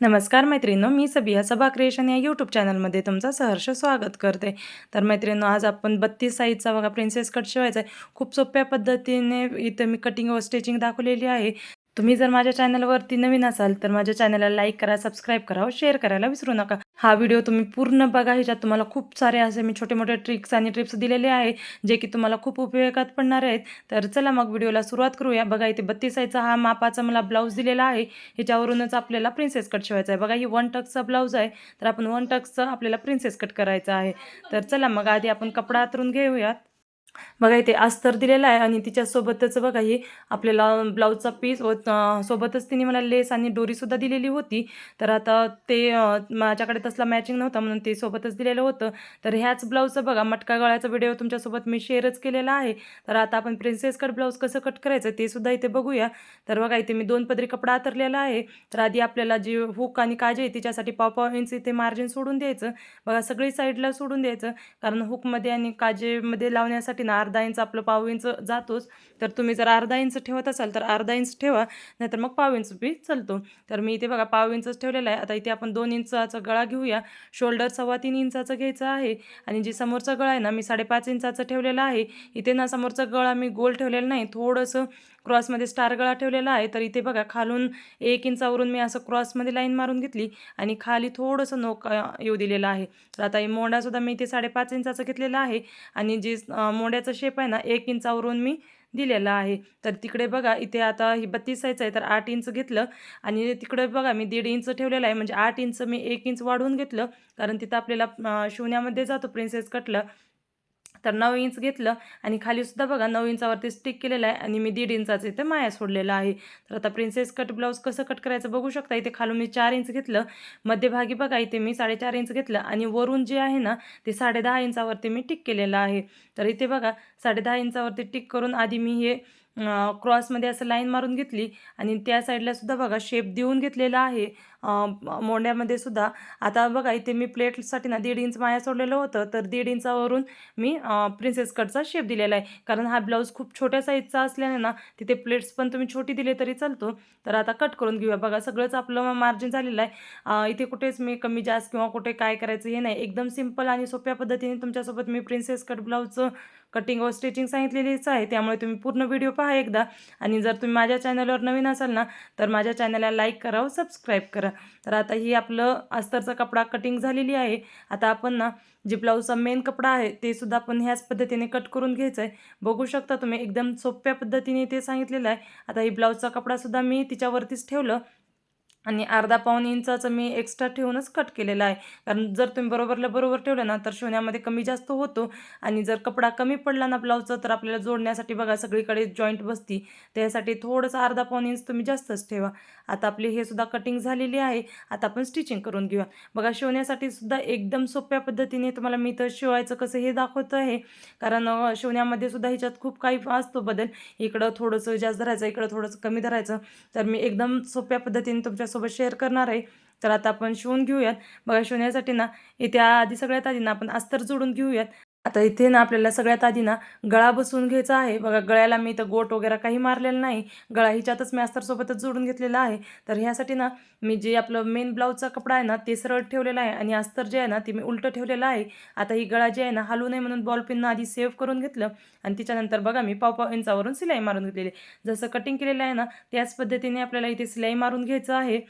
नमस्कार मैत्रिणींनो मी सबिया सभा क्रिएशन या यूट्यूब चॅनलमध्ये तुमचं सहर्ष स्वागत करते. तर मैत्रिणींनो आज आपण बत्तीस साईजचा बघा प्रिन्सेस कट शिवायचा आहे. खूप सोप्या पद्धतीने इथं मी कटिंग व स्टिचिंग दाखवलेली आहे. तुम्ही जर माझ्या चॅनलवरती नवीन असाल तर माझ्या चॅनलला लाईक करा सबस्क्राईब करा व शेअर करायला विसरू नका. हा व्हिडिओ तुम्ही पूर्ण बघा. ह्याच्यात तुम्हाला खूप सारे असे मी छोटे मोठे ट्रिक्स आणि टिप्स दिलेले आहे जे की तुम्हाला खूप उपयोगात पडणार आहेत. तर चला मग व्हिडिओला सुरुवात करूया. बघा इथे बत्तीस साईजचा हा मापाचा मला ब्लाऊज दिलेला आहे. ह्याच्यावरूनच आपल्याला प्रिन्सेस कट शिवायचा आहे. बघा ही वन टक्सचा ब्लाऊज आहे. तर आपण वन टक्सचं आपल्याला प्रिन्सेस कट करायचा आहे. तर चला मग आधी आपण कपडा आतरून घेऊयात. बघा इथे अस्तर दिलेला आहे आणि तिच्यासोबतच बघा हे आपल्याला ब्लाऊजचा पीस व सोबतच तिने मला लेस आणि डोरीसुद्धा दिलेली होती. तर आता ते माझ्याकडे तसला मॅचिंग नव्हता म्हणून ते सोबतच दिलेलं होतं. तर ह्याच ब्लाऊजचं बघा मटका गळ्याचा व्हिडिओ तुमच्यासोबत मी शेअरच केलेला आहे. तर आता आपण प्रिन्सेस कट ब्लाऊज कसं कट करायचं ते सुद्धा इथे बघूया. तर बघा इथे मी दोन पदरी कपडा आतरलेला आहे. तर आधी आपल्याला जी हुक आणि काजी आहे तिच्यासाठी पाव पाव इंच इथे मार्जिन सोडून द्यायचं. बघा सगळी साईडला सोडून द्यायचं. कारण हुकमध्ये आणि काजेमध्ये लावण्यासाठी ना अर्धा इंच आपलं पाव इंच जातोच. तर तुम्ही जर अर्धा इंच ठेवत असाल तर अर्धा इंच ठेवा नाहीतर मग पाव इंच बी चालतो. तर मी इथे बघा पाव इंचच ठेवलेला आहे. आता इथे आपण दोन इंचाचा गळा घेऊया. शोल्डर सव्वा तीन इंचाचं घ्यायचं आहे. आणि जे समोरचा गळा आहे ना मी साडेपाच इंचाचा ठेवलेला आहे. इथे ना समोरचा गळा मी गोल ठेवलेला नाही. थोडंसं क्रॉसमध्ये स्टार गळा ठेवलेला आहे. तर इथे बघा खालून एक इंचावरून मी असं क्रॉसमध्ये लाईन मारून घेतली आणि खाली थोडंसं नोक येऊ दिलेलं आहे. तर आता हे मोंडासुद्धा मी इथे साडेपाच इंचाचं घेतलेलं आहे आणि जे मोंड्याचं मोंड्याचा शेप आहे ना एक इंचावरून मी दिलेला आहे. तर तिकडे बघा इथे आता ही बत्तीस साईज आहे तर आठ इंच घेतलं आणि तिकडे बघा मी दीड इंच ठेवलेलं आहे. म्हणजे आठ इंच मी एक इंच वाढवून घेतलं कारण तिथं आपल्याला शिवण्यामध्ये जातो प्रिन्सेस कटलं तर नऊ इंच घेतलं आणि खालीसुद्धा बघा नऊ इंचावरती स्टिक केलेलं आहे आणि मी दीड इंचाचं इथे माया सोडलेला आहे. तर आता प्रिन्सेस कट ब्लाऊज कसं कट करायचं बघू शकता. इथे खालून मी चार इंच घेतलं. मध्यभागी बघा इथे मी साडेचार इंच घेतलं आणि वरून जे आहे ना ते साडेदहा इंचावरती मी टिक केलेलं आहे. तर इथे बघा साडेदहा इंचावरती टिक करून आधी मी हे क्रॉसमध्ये असं लाईन मारून घेतली. आणि त्या साईडला सुद्धा बघा शेप देऊन घेतलेला आहे. मोंड्यामध्ये सुद्धा. आता बघा इथे मी प्लेटसाठी ना दीड इंच माया सोडलेलं होतं. तर दीड इंचावरून मी प्रिन्सेस कटचा शेप दिलेला आहे. कारण हा ब्लाऊज खूप छोट्या साईजचा असल्याने ना तिथे प्लेट्स पण तुम्ही छोटी दिले तरी चालतो. तर आता कट करून घेऊया. बघा सगळंच आपलं मार्जिन झालेलं आहे. इथे कुठेच मी कमी जास्त किंवा कुठे काय करायचं हे नाही. एकदम सिंपल आणि सोप्या पद्धतीने तुमच्यासोबत मी प्रिन्सेस कट ब्लाऊजचं कटिंग व स्टिचिंग सांगितलेलीच आहे. त्यामुळे तुम्ही पूर्ण व्हिडिओ पहा एकदा. आणि जर तुम्ही माझ्या चॅनलवर नवीन असाल ना तर माझ्या चॅनलला लाईक करा व सबस्क्राईब करा. तर आता ही आपलं अस्तरचा कपडा कटिंग झालेली आहे. आता आपण ना जे ब्लाऊजचा मेन कपडा आहे ते सुद्धा आपण ह्याच पद्धतीने कट करून घ्यायचं आहे बघू शकता तुम्ही एकदम सोप्या पद्धतीने ते सांगितलेलं आहे. आता ही ब्लाऊजचा कपडासुद्धा मी तिच्यावरतीच ठेवलं. आणि अर्धा पाऊण इंचाचं मी एक्स्ट्रा ठेवूनच कट केलेला आहे. कारण जर तुम्ही बरोबरला बरोबर ठेवलं ना तर शिवण्यामध्ये कमी जास्त होतो. आणि जर कपडा कमी पडला ना ब्लाऊजचा तर आपल्याला जोडण्यासाठी बघा सगळीकडे जॉईंट बसती. त्यासाठी थोडंसं अर्धा पाऊण इंच तुम्ही जास्तच ठेवा. आता आपली हे सुद्धा कटिंग झालेली आहे. आता आपण स्टिचिंग करून घेऊया. बघा शिवण्यासाठी सुद्धा एकदम सोप्या पद्धतीने तुम्हाला मी तर शिवायचं कसं हे दाखवतं आहे. कारण शिवण्यामध्ये सुद्धा ह्याच्यात खूप काही असतो बदल. इकडं थोडंसं जास्त धरायचं इकडं थोडंसं कमी धरायचं. तर मी एकदम सोप्या पद्धतीने तुमच्यासोबत शेअर करणार आहे. तर आता आपण शिवून घेऊयात. बघा शिवण्यासाठी ना इथे आधी सगळ्यात आधी ना आपण अस्तर जोडून घेऊयात. आता इथे ना आपल्याला सगळ्यात आधी ना गळा बसवून घ्यायचा आहे. बघा गळ्याला मी इथं गोट वगैरे काही मारलेलं नाही. गळा हिच्यातच मी अस्तरसोबतच जोडून घेतलेला आहे. तर ह्यासाठी ना मी जे आपलं मेन ब्लाऊजचा कपडा आहे ना ते सरळ ठेवलेला आहे आणि अस्तर जे आहे ना ते मी उलटं ठेवलेलं आहे. आता ही गळा जी आहे ना हलू नये म्हणून बॉलपिननं आधी सेव्ह करून घेतलं आणि तिच्यानंतर बघा मी पाव पाव इंचावरून सिलाई मारून घेतलेली आहे. जसं कटिंग केलेलं आहे ना त्याच पद्धतीने आपल्याला इथे सिलाई मारून घ्यायचं आहे.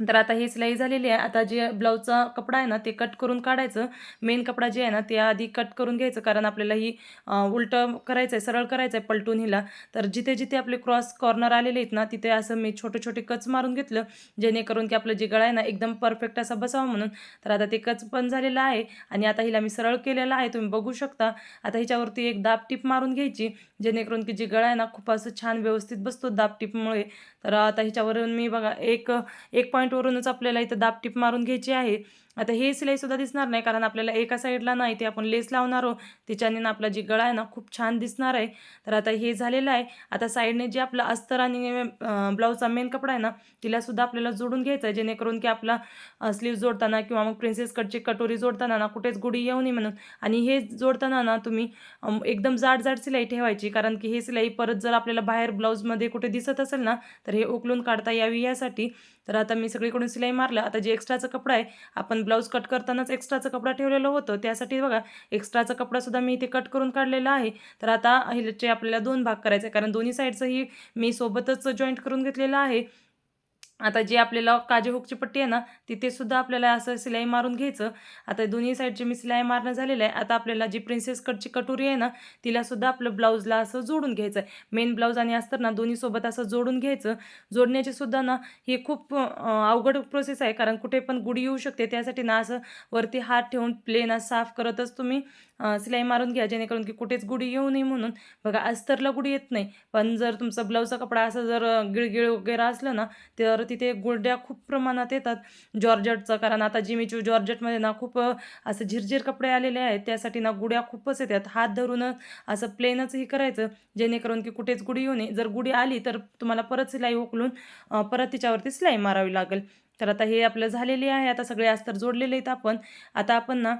तर आता ही सिलाई झालेली आहे. आता जे ब्लाऊजचा कपडा आहे ना ते कट करून काढायचं. मेन कपडा जे आहे ना ते आधी कट करून घ्यायचं. कारण आपल्याला ही उलटं करायचं आहे सरळ करायचं आहे पलटून हिला. तर जिथे जिथे आपले क्रॉस कॉर्नर आलेले आहेत ना तिथे असं मी छोटे छोटे कच मारून घेतलं. जेणेकरून की आपलं जे गळा आहे ना एकदम परफेक्ट असा बसावा म्हणून. तर आता ते कच पण झालेलं आहे. आणि आता हिला मी सरळ केलेलं आहे. तुम्ही बघू शकता. आता हिच्यावरती एक दाब टीप मारून घ्यायची. जेणेकरून की जी गळा आहे ना खूप असं छान व्यवस्थित बसतो दाब टीपमुळे. तर आता हिच्यावरून मी बघा एक एक पॉईंट पॉईंटवरूनच आपल्याला इथं दाबटीप मारून घ्यायची आहे. आता हे सिलाईसुद्धा दिसणार नाही कारण आपल्याला एका साईडला नाही ते आपण लेस लावणार आहोत. त्याच्याने ना आपला जी गळा आहे ना खूप छान दिसणार आहे. तर आता हे झालेलं आहे. आता साईडने जे आपलं अस्तर आणि ब्लाऊजचा मेन कपडा आहे ना तिलासुद्धा आपल्याला जोडून घ्यायचं आहे जेणेकरून की आपला स्लीव जोडताना किंवा मग प्रिन्सेस कटची कटोरी जोडताना ना कुठेच गुढी येऊ नये म्हणून. आणि हे जोडताना ना तुम्ही एकदम जाड जाड सिलाई ठेवायची कारण की हे सिलाई परत जर आपल्याला बाहेर ब्लाऊजमध्ये कुठे दिसत असेल ना तर हे उकलून काढता यावी यासाठी. तर आता मी सगळीकडून सिलाई मारलं. आता जे एक्स्ट्राचा कपडा आहे आपण ब्लाऊज कट करतानाच एक्स्ट्राचा कपडा ठेवलेलं होतं. त्यासाठी बघा एक्स्ट्राचा कपडासुद्धा मी इथे कट करून काढलेला आहे. तर आता ह्याचे आपल्याला दोन भाग करायचे कारण दोन्ही साईडचंही मी सोबतच जॉईंट करून घेतलेलं आहे. आता जी आपल्याला काजी हुकची पट्टी आहे ना तिथे सुद्धा आपल्याला असं सिलाई मारून घ्यायचं. आता दोन्ही साईडची मी सिलाई मारणं झालेलं आहे. आता आपल्याला जी प्रिन्सेस कटची कटोरी आहे ना तिला सुद्धा आपलं ब्लाऊजला असं जोडून घ्यायचं आहे मेन ब्लाऊज आणि असतं ना दोन्ही सोबत असं जोडून घ्यायचं. जोडण्याची सुद्धा ना ही खूप अवघड प्रोसेस आहे. कारण कुठे पण गुढी येऊ शकते. त्यासाठी ना असं वरती हात ठेवून प्लेन असं साफ करतच तुम्ही सिलाई मारून घ्या. जेणेकरून की कुठेच गुढी येऊ नये म्हणून. बघा अस्तरला गुडी येत नाही. पण जर तुमचा ब्लाऊजचा कपडा असं जर गिळगिळ वगैरे असलं ना तर तिथे गुरड्या खूप प्रमाणात येतात जॉर्जटचं. कारण आता जिमीचू जॉर्जटमध्ये ना खूप असं झिरझिर कपडे आलेले आहेत. त्यासाठी ना गुड्या खूपच येतात. हात धरून असं प्लेनच हे करायचं. जेणेकरून की कुठेच गुढी येऊ नये. जर गुढी आली तर तुम्हाला परत सिलाई उकलून परत तिच्यावरती सिलाई मारावी लागेल. तर आता हे आपलं झालेले आहे. आता सगळे अस्तर जोडलेले आहेत आपण. आता आपण ना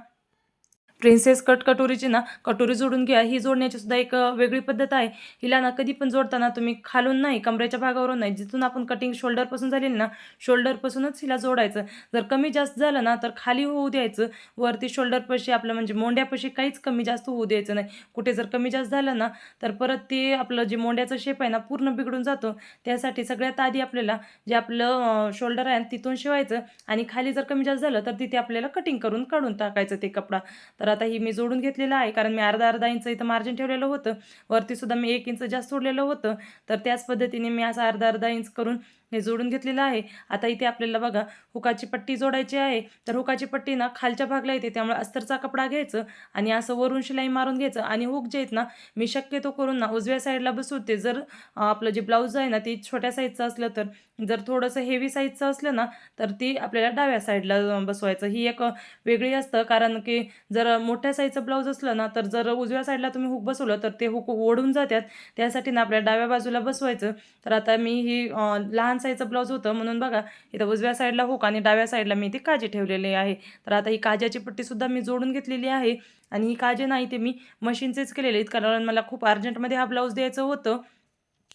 प्रिन्सेस कट कटोरीची ना कटोरी जोडून घ्या. ही जोडण्याची सुद्धा एक वेगळी पद्धत आहे. हिला ना कधी पण जोडताना तुम्ही खालून नाही कमरेच्या भागावरून नाही जिथून आपण कटिंग शोल्डरपासून झालेली ना शोल्डरपासूनच हिला जोडायचं. जर कमी जास्त झालं ना तर खाली होऊ द्यायचं. वरती शोल्डरपाशी आपलं म्हणजे मोंड्यापाशी काहीच कमी जास्त होऊ द्यायचं नाही. कुठे जर कमी जास्त झालं ना तर परत ते आपलं जे मोंड्याचं शेप आहे ना पूर्ण बिघडून जातो. त्यासाठी सगळ्यात आधी आपल्याला जे आपलं शोल्डर आहे तिथून शिवायचं. आणि खाली जर कमी जास्त झालं तर तिथे आपल्याला कटिंग करून काढून टाकायचं ते कपडा. तर आता ही मी जोडून घेतलेलं आहे कारण मी अर्धा अर्धा इंच इथं मार्जिन ठेवलेलं होतं. वरती सुद्धा मी एक इंच जास्त सोडलेलं होतं. तर त्याच पद्धतीने मी असं अर्धा अर्धा इंच करून हे जोडून घेतलेलं आहे. आता इथे आपल्याला बघा हुकाची पट्टी जोडायची आहे. तर हुकाची पट्टी ना खालच्या भागला येते त्यामुळे अस्तरचा कपडा घ्यायचं आणि असं वरून शिलाई मारून घ्यायचं. आणि हुक जे आहेत ना मी शक्यतो करून ना उजव्या साईडला बसवते. जर आपलं जे ब्लाऊज आहे ना ते छोट्या साईजचं असलं तर जर थोडंसं हेवी साईजचं असलं ना तर ती आपल्याला डाव्या साईडला बसवायचं. ही एक वेगळी असतं. कारण की जर मोठ्या साईजचं ब्लाऊज असलं ना तर जर उजव्या साईडला तुम्ही हुक बसवलं तर ते हुक ओढून जातात. त्यासाठी ना आपल्या डाव्या बाजूला बसवायचं. तर आता मी ही लहान साईजचं ब्लाऊज होतं. म्हणून बघा इथं उजव्या साईडला हुक आणि डाव्या साईडला मी ती काजे ठेवलेली आहे. तर आता ही काजाची पट्टीसुद्धा मी जोडून घेतलेली आहे. आणि ही काजे नाही ते मी मशीनचेच केलेले. आहेत कारण मला खूप अर्जंटमध्ये हा ब्लाऊज द्यायचं होतं.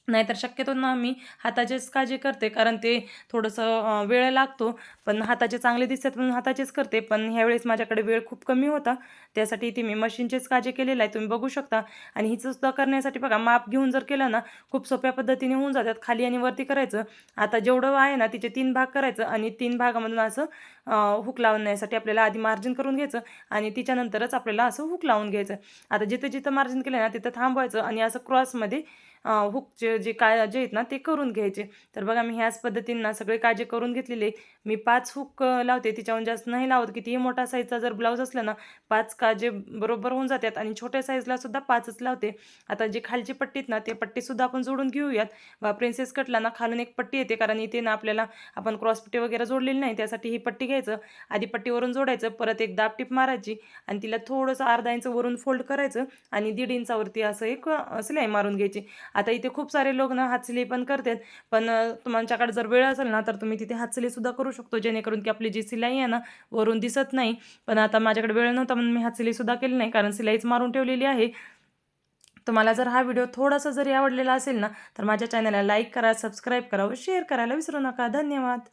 नाहीतर शक्यतो ना मी हाताचेच काळजी करते कारण ते थोडंसं वेळ लागतो. पण हाताचे चांगले दिसतात म्हणून हाताचेच करते. पण ह्यावेळेस माझ्याकडे वेळ खूप कमी होता. त्यासाठी ती मी मशीनचेच काळजी केलेलं आहे तुम्ही बघू शकता. आणि हिचंसुद्धा करण्यासाठी बघा माप घेऊन जर केलं ना खूप सोप्या पद्धतीने होऊन जातात. खाली आणि वरती करायचं. आता जेवढं आहे ना तिचे तीन भाग करायचं आणि तीन भागामधून असं हुक लावण्यासाठी आपल्याला आधी मार्जिन करून घ्यायचं आणि तिच्यानंतरच आपल्याला असं हुक लावून घ्यायचं. आता जिथं जिथं मार्जिन केलं ना तिथं थांबवायचं आणि असं क्रॉसमध्ये हुकचे जे काय जे आहेत ना ते करून घ्यायचे. तर बघा मी ह्याच पद्धतीनं सगळे काळजे करून घेतलेले. मी पाच हुक लावते. तिच्याहून जास्त नाही लावत. कितीही मोठा साईजचा जर ब्लाऊज असला ना पाच काजे बरोबर होऊन जातात. आणि छोट्या साईजला सुद्धा पाचच लावते. आता जी खालची पट्टी आहेत ना ते पट्टीसुद्धा आपण जोडून घेऊयात. वा प्रिन्सेस कटला ना खालून एक पट्टी येते. कारण इथे ना आपल्याला आपण क्रॉस पट्टी वगैरे जोडलेली नाही. त्यासाठी ही पट्टी घ्यायचं. आधी पट्टीवरून जोडायचं. परत एक दाब टिप मारायची. आणि तिला थोडंसं अर्धा इंच वरून फोल्ड करायचं. आणि दीड इंचावरती असं एक सिलाई मारून घ्यायची. आता इथे खूप सारे लोक ना हातसिली पण करतात. पण तुमच्याकडे जर वेळ असेल ना तर तुम्ही तिथे हातसिलाई सुद्धा करू शकतो. जेणेकरून की आपली जी सिलाई आहे ना वरून दिसत नाही. पण आता माझ्याकडे वेळ नव्हता म्हणून मी हातसिलाई सुद्धा केली नाही. कारण सिलाईच मारून ठेवलेली आहे. तुम्हाला जर हा व्हिडिओ थोडासा जरी आवडलेला असेल ना तर माझ्या चॅनलला लाईक करा सबस्क्राईब करा व शेअर करायला विसरू नका. धन्यवाद.